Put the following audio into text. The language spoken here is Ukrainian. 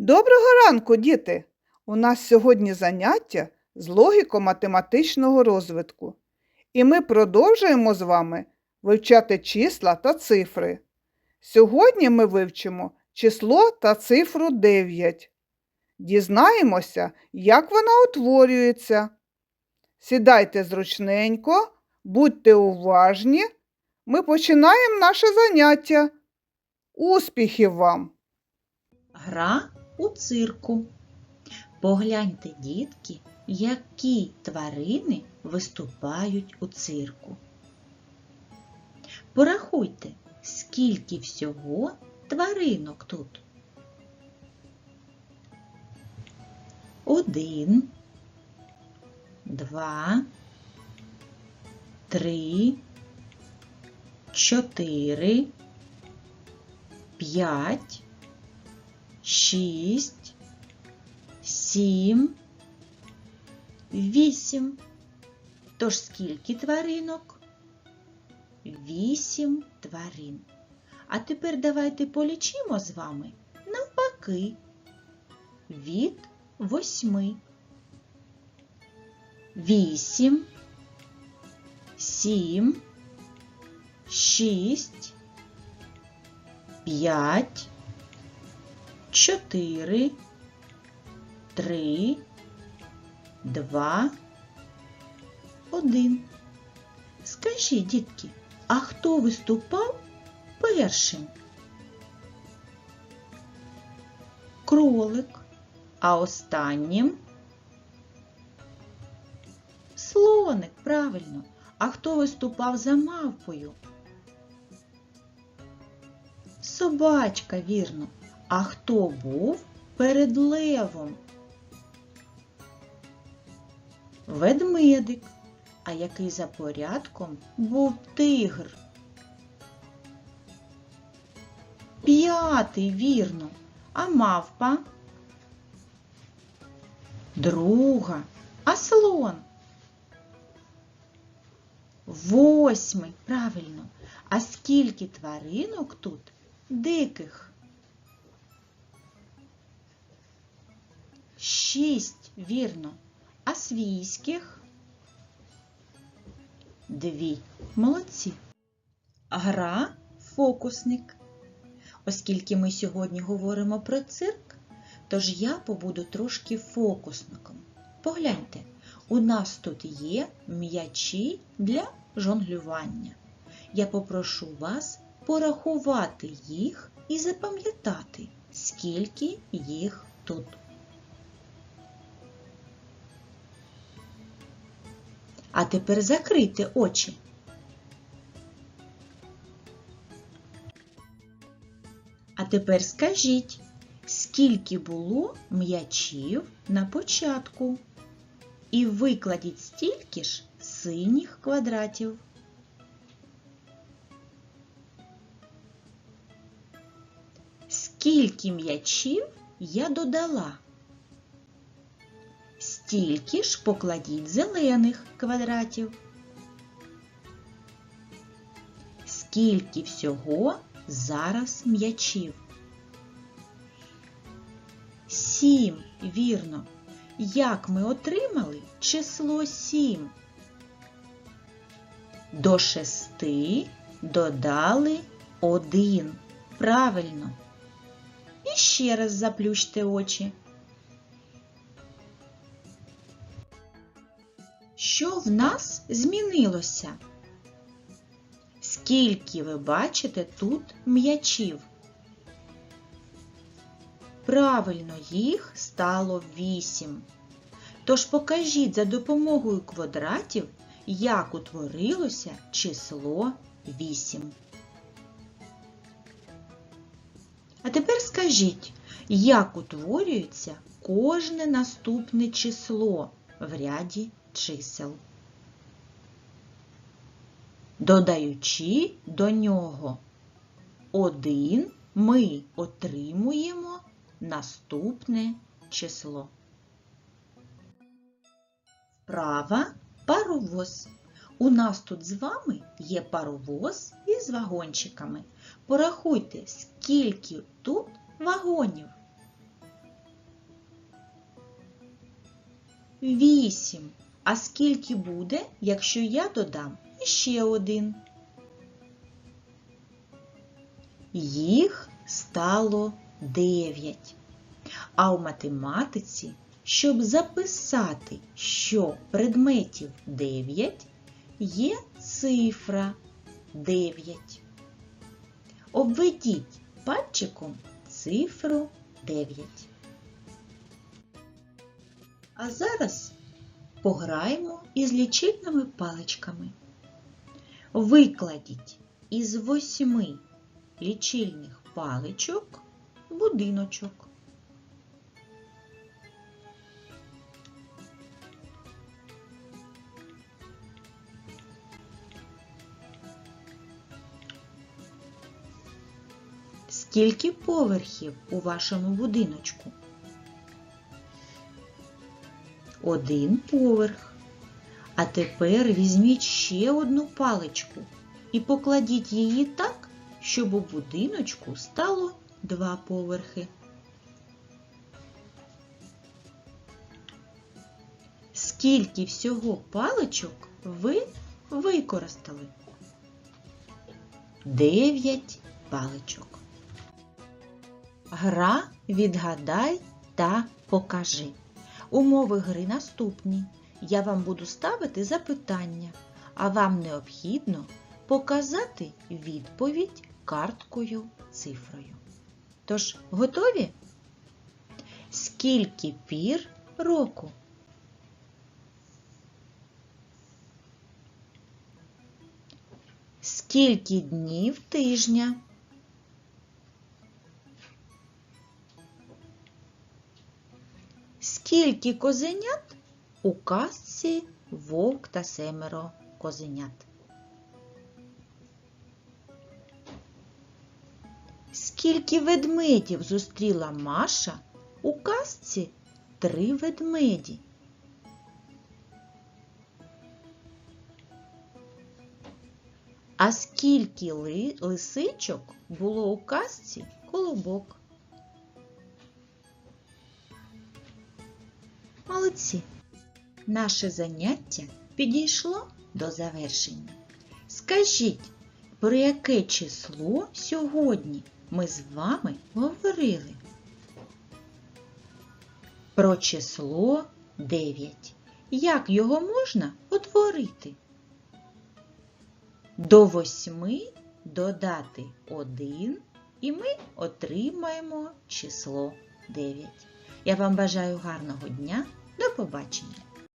Доброго ранку, діти! У нас сьогодні заняття з логіко-математичного розвитку. І ми продовжуємо з вами вивчати числа та цифри. Сьогодні ми вивчимо число та цифру 9. Дізнаємося, як вона утворюється. Сідайте зручненько, будьте уважні. Ми починаємо наше заняття. Успіхів вам! Гра у цирку. Погляньте, дітки, які тварини виступають у цирку. Порахуйте, скільки всього тваринок тут. Один, два, три, чотири, п'ять шість, сім, вісім. Тож скільки тваринок? Вісім тварин. А тепер давайте полічимо з вами навпаки. Від восьми. Вісім, сім, шість, п'ять, чотири, три, два, один. Скажіть, дітки, а хто виступав першим? Кролик, а останнім слоник, правильно. А хто виступав за мавпою? Собачка, вірно. А хто був перед левом? Ведмедик. А який за порядком був тигр? П'ятий, вірно. А мавпа? Друга. А слон? Восьмий, правильно. А скільки тваринок тут диких? Шість, вірно. А свійських? Дві. Молодці. Гра фокусник. Оскільки ми сьогодні говоримо про цирк, тож я побуду трошки фокусником. Погляньте, у нас тут є м'ячі для жонглювання. Я попрошу вас порахувати їх і запам'ятати, скільки їх тут. А тепер закрийте очі. А тепер скажіть, скільки було м'ячів на початку? І викладіть стільки ж синіх квадратів. Скільки м'ячів я додала? Стільки ж покладіть зелених квадратів. Скільки всього зараз м'ячів? Сім, вірно. Як ми отримали число сім? До шести додали один. Правильно. І ще раз заплющте очі. Що в нас змінилося? Скільки ви бачите тут м'ячів? Правильно, їх стало вісім. Тож покажіть за допомогою квадратів, як утворилося число 8. А тепер скажіть, як утворюється кожне наступне число в ряді чисел, додаючи до нього один, ми отримуємо наступне число. Права паровоз. У нас тут з вами є паровоз із вагончиками. Порахуйте, скільки тут вагонів. Вісім. А скільки буде, якщо я додам ще один? Їх стало дев'ять. А у математиці, щоб записати, що предметів 9, є цифра 9. Обведіть пальчиком цифру 9. А зараз пограємо із лічильними паличками. Викладіть із восьми лічильних паличок будиночок. Скільки поверхів у вашому будиночку? Один поверх. А тепер візьміть ще одну паличку і покладіть її так, щоб у будиночку стало два поверхи. Скільки всього паличок ви використали? Дев'ять паличок. Гра відгадай та покажи. Умови гри наступні. Я вам буду ставити запитання, а вам необхідно показати відповідь карткою цифрою. Тож, готові? Скільки пір року? Скільки днів тижня? Скільки козенят у казці вовк та семеро козенят? Скільки ведмедів зустріла Маша у казці три ведмеді? А скільки ли, лисичок було у казці колобок? Молодці! Наше заняття підійшло до завершення. Скажіть, про яке число сьогодні ми з вами говорили? Про число 9. Як його можна утворити? До восьми додати 1 і ми отримаємо число 9. Я вам бажаю гарного дня. До побачення!